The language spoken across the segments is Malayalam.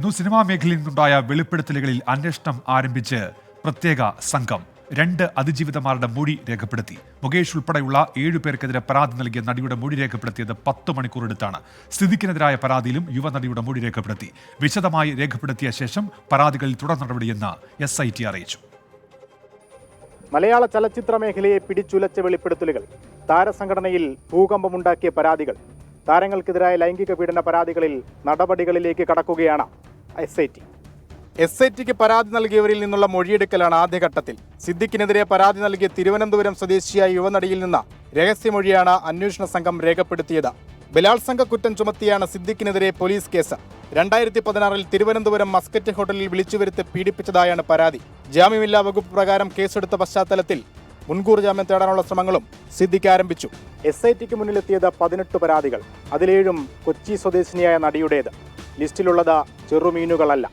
ഇന്നു സിനിമാ മേഖലയിൽ നിന്നുണ്ടായ വെളിപ്പെടുത്തലുകളിൽ അന്വേഷണം ആരംഭിച്ച് പ്രത്യേക സംഘം രണ്ട് അതിജീവിതമാരുടെ മൊഴി രേഖപ്പെടുത്തി. മുകേഷ് ഉൾപ്പെടെയുള്ള ഏഴു പേർക്കെതിരെ പരാതി നൽകിയ നടിയുടെ മൊഴി രേഖപ്പെടുത്തിയത് പത്ത് മണിക്കൂർ എടുത്താണ് സ്ഥിതിക്കിനെതിരായ പരാതിയിലും യുവനടിയുടെ മൊഴി രേഖപ്പെടുത്തി. വിശദമായി രേഖപ്പെടുത്തിയ ശേഷം പരാതികളിൽ തുടർ നടപടിയെന്ന് എസ് ഐ ടി അറിയിച്ചു. മലയാള ചലച്ചിത്ര മേഖലയെ പിടിച്ചുലച്ച വെളിപ്പെടുത്തലുകൾ താരസംഘടനയിൽ ഭൂകമ്പമുണ്ടാക്കിയ പരാതികൾ താരങ്ങൾക്കെതിരായ ലൈംഗിക പീഡന പരാതികളിൽ നടപടികളിലേക്ക് കടക്കുകയാണ് S I T S I tick പരാതി നൽകിയവരിൽ നിന്നുള്ള മൊഴിയെടുക്കലാണ് ആദ്യഘട്ടത്തിൽ. സിദ്ദിഖിനെതിരെ പരാതി നൽകിയ തിരുവനന്തപുരം സ്വദേശിയായ യുവനടിയിൽ നിന്ന് രഹസ്യമൊഴിയാണ് അന്വേഷണ സംഘം രേഖപ്പെടുത്തിയത്. ബലാത്സംഗ കുറ്റം ചുമത്തിയാണ് സിദ്ദിഖിനെതിരെ പോലീസ് കേസ്. രണ്ടായിരത്തി പതിനാറിൽ തിരുവനന്തപുരം മസ്കറ്റ് ഹോട്ടലിൽ വിളിച്ചു വരുത്തി പീഡിപ്പിച്ചതായാണ് പരാതി. ജാമ്യമില്ലാ വകുപ്പ് പ്രകാരം കേസെടുത്ത പശ്ചാത്തലത്തിൽ മുൻകൂർ ജാമ്യം തേടാനുള്ള ശ്രമങ്ങളും സിദ്ദിഖ് ആരംഭിച്ചു. എസ് ഐ ടിക്ക് മുന്നിലെത്തിയത് പതിനെട്ട് പരാതികൾ അതിലേഴും കൊച്ചി സ്വദേശിനിയായ നടിയുടേത്. ലിസ്റ്റിലുള്ളത് ചെറുമീനുകളല്ല.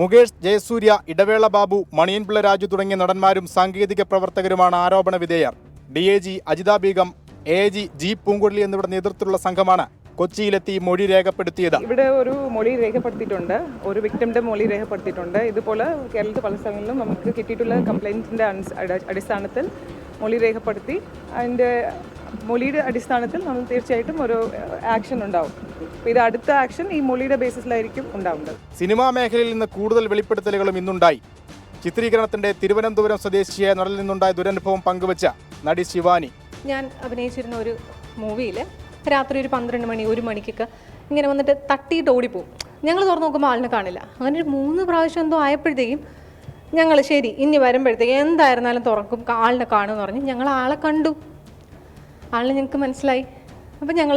മുകേഷ് ജയസൂര്യ ഇടവേള ബാബു മണിയൻപിള്ള രാജു തുടങ്ങിയ നടന്മാരും സാങ്കേതിക പ്രവർത്തകരുമാണ് ആരോപണ വിധേയർ. D A G Ajitha Begum A G G Poonguzhali എന്നിവരുടെ നേതൃത്വത്തിലുള്ള സംഘമാണ് കൊച്ചിയിലെത്തി മൊഴി രേഖപ്പെടുത്തിയത്. ഇവിടെ ഒരു മൊഴി രേഖപ്പെടുത്തിയിട്ടുണ്ട്. ഒരു വിക്ടിമിന്റെ മൊഴി രേഖപ്പെടുത്തിയിട്ടുണ്ട്. ഇതുപോലെ കേരളത്തിൽ പല സ്ഥലങ്ങളിലും നമുക്ക് കിട്ടിയിട്ടുള്ള കംപ്ലയിന്റിന്റെ അടിസ്ഥാനത്തിൽ മൊഴി രേഖപ്പെടുത്തി അതിന്റെ മൊഴിയുടെ അടിസ്ഥാനത്തിൽ നമ്മൾ തീർച്ചയായിട്ടും ഒരു ആക്ഷൻ ഉണ്ടാവും. ഇത് അടുത്ത ആക്ഷൻ ഈ മൊഴിയുടെ ബേസിസിലായിരിക്കും ഉണ്ടാവുന്നത്. സിനിമാ മേഖലയിൽ നിന്ന് കൂടുതൽ വെളിപ്പെടുത്തലുകളും ഇന്നുണ്ടായി. ചിത്രീകരണത്തിന്റെ തിരുവനന്തപുരം സ്വദേശിയായ നടനിൽ നിന്നുണ്ടായ ദുരനുഭവം പങ്കുവച്ച നടി ശിവാനി. ഞാൻ അഭിനയിച്ചിരുന്ന ഒരു മൂവിയിൽ രാത്രി ഒരു പന്ത്രണ്ട് മണി ഒരു മണിക്കൊക്കെ ഇങ്ങനെ വന്നിട്ട് തട്ടിയിട്ട് ഓടിപ്പോവും. ഞങ്ങൾ തുറന്നു നോക്കുമ്പോൾ ആളിനെ കാണില്ല. അങ്ങനെ ഒരു മൂന്ന് പ്രാവശ്യം എന്തോ ആയപ്പോഴത്തേക്കും ഞങ്ങൾ ശരി ഇനി വരുമ്പോഴത്തേക്ക് എന്തായിരുന്നാലും തുറക്കും ആളിനെ കാണുമെന്ന് പറഞ്ഞ് ഞങ്ങൾ ആളെ കണ്ടു. ആളിനെ ഞങ്ങൾക്ക് മനസ്സിലായി. അപ്പോൾ ഞങ്ങൾ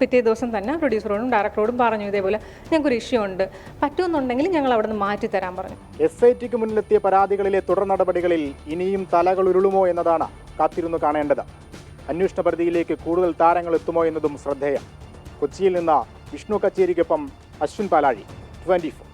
പിറ്റേ ദിവസം തന്നെ പ്രൊഡ്യൂസറോടും ഡയറക്ടറോടും പറഞ്ഞു ഇതേപോലെ ഞങ്ങൾക്കൊരു ഇഷ്യൂ ഉണ്ട്. പറ്റുമെന്നുണ്ടെങ്കിൽ ഞങ്ങൾ അവിടെ നിന്ന് മാറ്റി തരാൻ പറഞ്ഞു. എസ് ഐ ടിക്ക് മുന്നിലെത്തിയ പരാതികളിലെ തുടർ നടപടികളിൽ ഇനിയും തലകൾ ഉരുളുമോ എന്നതാണ് കാത്തിരുന്നു കാണേണ്ടത്. അന്വേഷണ പരിധിയിലേക്ക് കൂടുതൽ താരങ്ങൾ എത്തുമോ എന്നതും ശ്രദ്ധേയം. കൊച്ചിയിൽ നിന്ന് വിഷ്ണു കച്ചേരിക്കൊപ്പം അശ്വിൻ പാലാഴി ട്വന്റി ഫോർ.